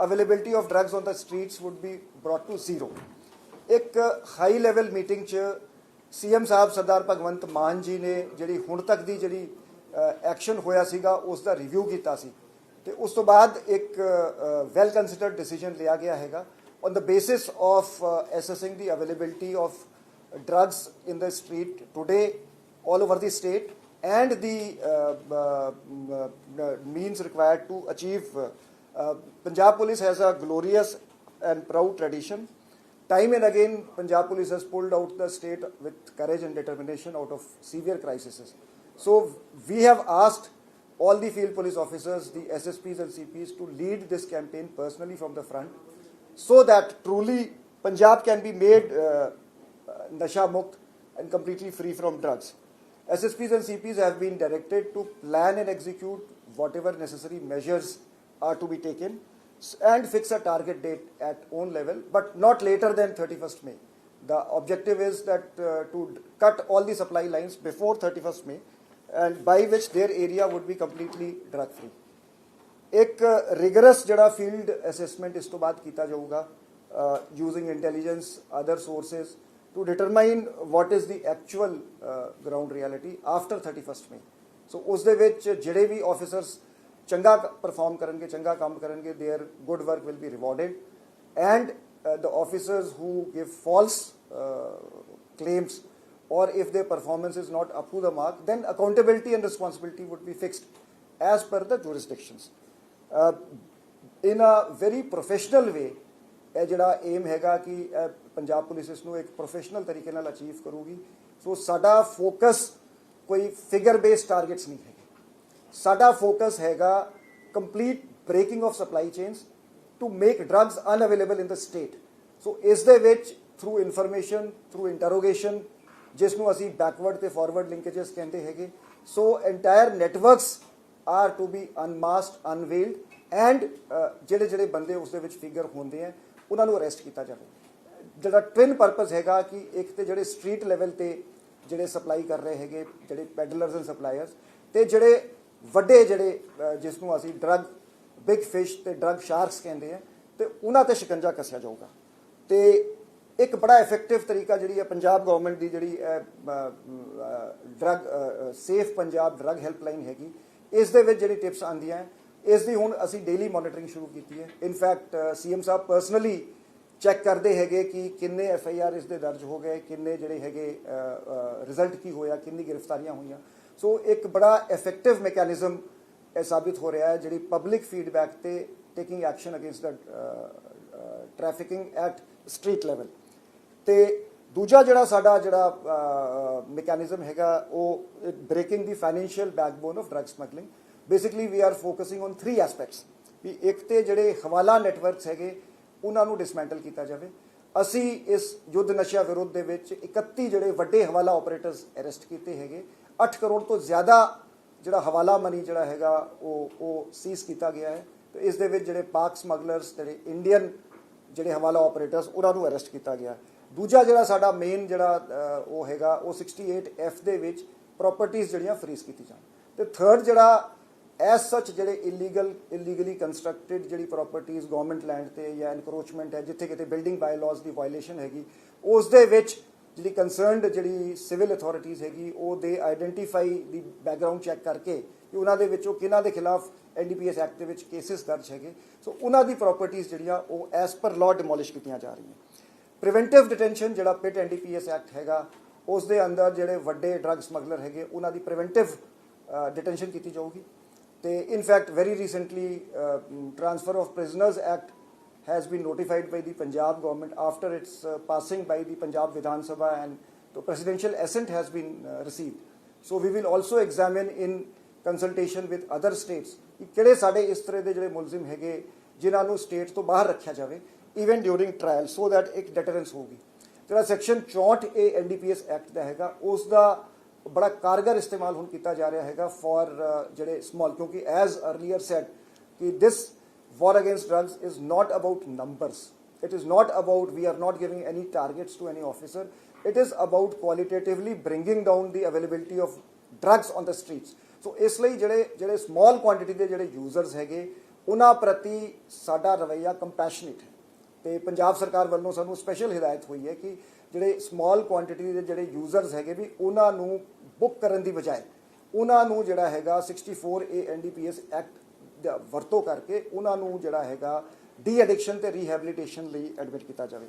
Availability of drugs on the streets would be brought to zero ਇੱਕ high level meeting 'ਚ CM ਸਾਹਿਬ ਸਰਦਾਰ ਭਗਵੰਤ ਮਾਨ ਜੀ ਨੇ ਜਿਹੜੀ ਹੁਣ ਤੱਕ ਦੀ ਜਿਹੜੀ ਐਕਸ਼ਨ ਹੋਇਆ ਸੀਗਾ ਉਸ ਦਾ ਰਿਵਿਊ ਕੀਤਾ ਸੀ ਤੇ ਉਸ ਤੋਂ ਬਾਅਦ ਇੱਕ ਵੈਲ ਕੰਸੀਡਰਡ ਡਿਸੀਜਨ ਲਿਆ ਗਿਆ ਹੈਗਾ on the basis of assessing the availability of drugs in the street today all over the state and the means required to achieve uh, Punjab police has a glorious and proud tradition time and again Punjab police has pulled out the state with courage and determination out of severe crises so we have asked all the field police officers the SSPs and CPs to lead this campaign personally from the front so that truly Punjab can be made uh, uh, nasha mukt and completely free from drugs. SSPs and CPs have been directed to plan and execute whatever necessary measures are to be taken and fix a target date at own level, but not later than 31st May. The objective is that uh, to cut all the supply lines before 31st May and by which their area would be completely drug free. एक rigorous जड़ा field assessment इस तो be किया जाऊगा using intelligence other sources to determine what is the actual ground reality after 31 May so उस दे विच जेड़े भी officers ਚੰਗਾ ਪਰਫਾਰਮ ਕਰਨਗੇ ਚੰਗਾ ਕੰਮ ਕਰਨਗੇ there good work will be rewarded and the officers who give false uh, claims or if their performance is not up to the mark then accountability and responsibility would be fixed as per the jurisdictions uh, in a very professional way ਇਹ ਜਿਹੜਾ aim ਹੈਗਾ ਕਿ ਇਹ Punjab police ਇਸ ਨੂੰ ਇੱਕ professional ਤਰੀਕੇ ਨਾਲ ਅਚੀਵ ਕਰੂਗੀ ਸੋ ਸਾਡਾ ਫੋਕਸ ਕੋਈ ਫਿਗਰ ਬੇਸਡ ਟਾਰਗੇਟਸ ਨਹੀਂ ਹੈਗੇ ਸਾਡਾ ਫੋਕਸ ਹੈਗਾ complete breaking of supply chains to make drugs unavailable in the state. So ਇਸ ਦੇ ਵਿੱਚ ਥਰੂ ਇਨਫੋਰਮੇਸ਼ਨ ਥਰੂ ਇੰਟਰੋਗੇਸ਼ਨ ਜਿਸ ਨੂੰ ਅਸੀਂ ਬੈਕਵਰਡ ਤੇ ਫਾਰਵਰਡ ਲਿੰਕੇजेस ਕਹਿੰਦੇ ਹੈਗੇ, so entire networks are to be unmasked unveiled and ਜਿਹੜੇ ਜਿਹੜੇ ਬੰਦੇ ਉਸ ਦੇ ਵਿੱਚ ਫਿਗਰ ਹੁੰਦੇ ਆ, ਉਹਨਾਂ ਨੂੰ ਅਰੈਸਟ ਕੀਤਾ ਜਾਵੇ। ਜਿਹੜਾ ਟਵਿਨ ਪਰਪਸ ਹੈਗਾ ਕਿ ਇੱਕ ਤੇ ਜਿਹੜੇ ਸਟਰੀਟ ਲੈਵਲ ਤੇ ਜਿਹੜੇ ਸਪਲਾਈ ਕਰ ਰਹੇ ਹੈਗੇ, ਜਿਹੜੇ ਪੈਡਲਰਸ ਐਂਡ ਸਪਲਾਇਰਸ ਤੇ ਜਿਹੜੇ ਵੱਡੇ ਜਿਹੜੇ ਜਿਸ ਨੂੰ ਅਸੀਂ ਡਰੱਗ ਬਿਗ ਫਿਸ਼ ਤੇ ਡਰੱਗ ਸ਼ਾਰਕਸ ਕਹਿੰਦੇ ਆ, ਤੇ ਉਹਨਾਂ ਤੇ ਸ਼ਿਕੰਜਾ ਕੱਸਿਆ ਜਾਊਗਾ। ਤੇ ਇੱਕ ਬੜਾ ਇਫੈਕਟਿਵ ਤਰੀਕਾ ਜਿਹੜੀ ਹੈ ਪੰਜਾਬ ਗਵਰਨਮੈਂਟ ਦੀ ਜਿਹੜੀ drug safe Punjab drug helpline ਹੈਗੀ, ਇਸ ਦੇ ਵਿੱਚ ਜਿਹੜੀ ਟਿਪਸ ਆਉਂਦੀਆਂ ਇਸ ਦੀ ਹੁਣ ਅਸੀਂ ਡੇਲੀ ਮੋਨੀਟਰਿੰਗ ਸ਼ੁਰੂ ਕੀਤੀ ਹੈ। ਇਨਫੈਕਟ ਸੀਐਮ ਸਾਹਿਬ ਪਰਸਨਲੀ ਚੈੱਕ ਕਰਦੇ ਹੈਗੇ ਕਿ ਕਿੰਨੇ ਐਫ ਆਈ ਆਰ ਇਸ ਦੇ ਦਰਜ ਹੋ ਗਏ, ਕਿੰਨੇ ਜਿਹੜੇ ਹੈਗੇ ਰਿਜ਼ਲਟ ਕੀ ਹੋਇਆ, ਕਿੰਨੀ ਗ੍ਰਿਫਤਾਰੀਆਂ ਹੋਈਆਂ। ਸੋ ਇੱਕ ਬੜਾ ਇਫੈਕਟਿਵ ਮੈਕੈਨਿਜ਼ਮ ਇਹ ਸਾਬਿਤ ਹੋ ਰਿਹਾ ਹੈ ਜਿਹੜੀ ਪਬਲਿਕ ਫੀਡਬੈਕ ਤੇ taking action against the trafficking at street level ਤੇ ਦੂਜਾ ਜਿਹੜਾ ਸਾਡਾ ਜਿਹੜਾ ਮੈਕੈਨਿਜ਼ਮ ਹੈਗਾ ਉਹ breaking the financial backbone of drug smuggling basically we are focusing on three aspects ਵੀ ਇੱਕ ਤੇ ਜਿਹੜੇ ਹਵਾਲਾ ਨੈਟਵਰਕਸ ਹੈਗੇ ਉਹਨਾਂ ਨੂੰ ਡਿਸਮੈਂਟਲ ਕੀਤਾ ਜਾਵੇ ਅਸੀਂ ਇਸ ਯੁੱਧ ਨਸ਼ਾ ਵਿਰੋਧ ਦੇ ਵਿੱਚ 31 ਜਿਹੜੇ ਵੱਡੇ ਹਵਾਲਾ ਆਪਰੇਟਰਸ ਅਰੈਸਟ ਕੀਤੇ ਹੈਗੇ 8 ਕਰੋੜ ਤੋਂ ਜ਼ਿਆਦਾ ਜਿਹੜਾ ਹਵਾਲਾ ਮਨੀ ਜਿਹੜਾ ਹੈਗਾ ਉਹ ਉਹ ਸੀਜ਼ ਕੀਤਾ ਗਿਆ ਹੈ ਤੇ ਇਸ ਦੇ ਵਿੱਚ ਜਿਹੜੇ ਪਾਕ ਸਮਗਲਰਸ ਜਿਹੜੇ ਇੰਡੀਅਨ ਜਿਹੜੇ ਹਵਾਲਾ ਆਪਰੇਟਰਸ ਉਹਨਾਂ ਨੂੰ ਅਰੈਸਟ ਕੀਤਾ ਗਿਆ ਦੂਜਾ ਜਿਹੜਾ ਸਾਡਾ ਮੇਨ ਜਿਹੜਾ ਉਹ ਹੈਗਾ, ਉਹ 68 ਐਫ ਦੇ ਵਿੱਚ ਪ੍ਰਾਪਰਟੀਆਂ ਜਿਹੜੀਆਂ ਫਰੀਜ਼ ਕੀਤੀ ਜਾਣ। ਤੇ ਥਰਡ ਜਿਹੜਾ ਐਸ ਸੱਚ ਜਿਹੜੇ ਇਲੀਗਲ ਇਲੀਗਲੀ ਕੰਸਟਰਕਟਡ ਜਿਹੜੀ ਪ੍ਰਾਪਰਟੀਆਂ ਗਵਰਨਮੈਂਟ ਲੈਂਡ ਤੇ ਜਾਂ ਐਨਕਰੋਚਮੈਂਟ ਹੈ, ਜਿੱਥੇ ਕਿਤੇ ਬਿਲਡਿੰਗ ਬਾਇਲਾਜ਼ ਦੀ ਵਾਇਲੇਸ਼ਨ ਹੈਗੀ, ਉਸ ਦੇ ਵਿੱਚ ਜਿਹੜੀ ਕੰਸਰਨਡ ਜਿਹੜੀ ਸਿਵਲ ਅਥਾਰਟੀਆਂ ਹੈਗੀ, ਉਹ ਦੇ ਆਇਡੈਂਟੀਫਾਈ ਦੀ ਬੈਕਗ੍ਰਾਉਂਡ ਚੈੱਕ ਕਰਕੇ ਕਿ ਉਹਨਾਂ ਦੇ ਵਿੱਚੋਂ ਕਿਹਨਾਂ ਦੇ ਖਿਲਾਫ ਐਨਡੀਪੀਐਸ ਐਕਟ ਦੇ ਵਿੱਚ ਕੇਸਿਸ ਦਰਜ ਹੈਗੇ। ਸੋ ਉਹਨਾਂ ਦੀ ਪ੍ਰਾਪਰਟੀਆਂ ਜਿਹੜੀਆਂ, ਉਹ ਐਸ ਪਰ ਲਾਅ ਡਿਮੋਲਿਸ਼ ਕੀਤੀਆਂ ਜਾ ਰਹੀਆਂ। ਪ੍ਰੀਵੈਂਟਿਵ ਡਿਟੈਂਸ਼ਨ ਜਿਹੜਾ ਪਿਟ ਐਨਡੀਪੀਐਸ ਐਕਟ ਹੈਗਾ, ਉਸ ਦੇ ਅੰਦਰ ਜਿਹੜੇ ਵੱਡੇ ਡਰੱਗ ਸਮਗਲਰ ਹੈਗੇ, ਉਹਨਾਂ ਦੀ ਪ੍ਰੀਵੈਂਟਿਵ ਡਿਟੈਂਸ਼ਨ ਕੀਤੀ ਜਾਊਗੀ। ਤੇ in fact very recently transfer of prisoners act has been notified by the Punjab government after its uh, passing by the Punjab Vidhan Sabha and the presidential assent has been uh, received. So we will also examine in consultation with other states ਕਿ ਕਿਹੜੇ ਸਾਡੇ ਇਸ ਤਰ੍ਹਾਂ ਦੇ ਜਿਹੜੇ ਮੁਲਜ਼ਮ ਹੈਗੇ ਜਿਨ੍ਹਾਂ ਨੂੰ ਸਟੇਟ ਤੋਂ ਬਾਹਰ ਰੱਖਿਆ ਜਾਵੇ even during trial so that ਇੱਕ ਡਿਟਰੈਂਸ ਹੋਊਗੀ ਜਿਹੜਾ ਸੈਕਸ਼ਨ 64 ਏ ਐਨਡੀਪੀਐਸ ਐਕਟ ਦਾ ਹੈਗਾ ਉਸ ਦਾ ਬੜਾ ਕਾਰਗਰ ਇਸਤੇਮਾਲ ਹੁਣ ਕੀਤਾ ਜਾ ਰਿਹਾ ਹੈਗਾ ਫॉर ਜਿਹੜੇ ਸਮਾਲ ਕਿਉਂਕਿ ਐਜ਼ ਅਰਲੀਅਰ ਸੈਡ ਕਿ ਦਿਸ war against drugs is not about numbers. It is not about we are not giving any targets to any officer. It is about qualitatively bringing down the availability of drugs on the streets. ਸੋ ਇਸ ਲਈ ਜਿਹੜੇ ਜਿਹੜੇ small quantity ਦੇ ਜਿਹੜੇ users ਹੈਗੇ ਉਹਨਾਂ ਪ੍ਰਤੀ ਸਾਡਾ ਰਵਈਆ ਕੰਪੈਸ਼ਨੇਟ ਹੈ ਤੇ ਪੰਜਾਬ ਸਰਕਾਰ ਵੱਲੋਂ ਸਾਨੂੰ ਸਪੈਸ਼ਲ ਹਦਾਇਤ ਹੋਈ ਹੈ ਕਿ ਜਿਹੜੇ ਸਮਾਲ ਕੁਆਂਟੀਟੀ ਦੇ ਜਿਹੜੇ ਯੂਜ਼ਰਸ ਹੈਗੇ ਵੀ ਉਹਨਾਂ ਨੂੰ ਬੁੱਕ ਕਰਨ ਦੀ ਬਜਾਏ ਉਹਨਾਂ ਨੂੰ ਜਿਹੜਾ ਹੈਗਾ 64 ਏ ਐਨਡੀਪੀਐਸ ਐਕਟ ਵਰਤੋਂ ਕਰਕੇ ਉਹਨਾਂ ਨੂੰ ਜਿਹੜਾ ਹੈਗਾ ਡੀ ਐਡਿਕਸ਼ਨ ਤੇ ਰੀਹੈਬਿਲਿਟੇਸ਼ਨ ਲਈ ਐਡਮਿਟ ਕੀਤਾ ਜਾਵੇ।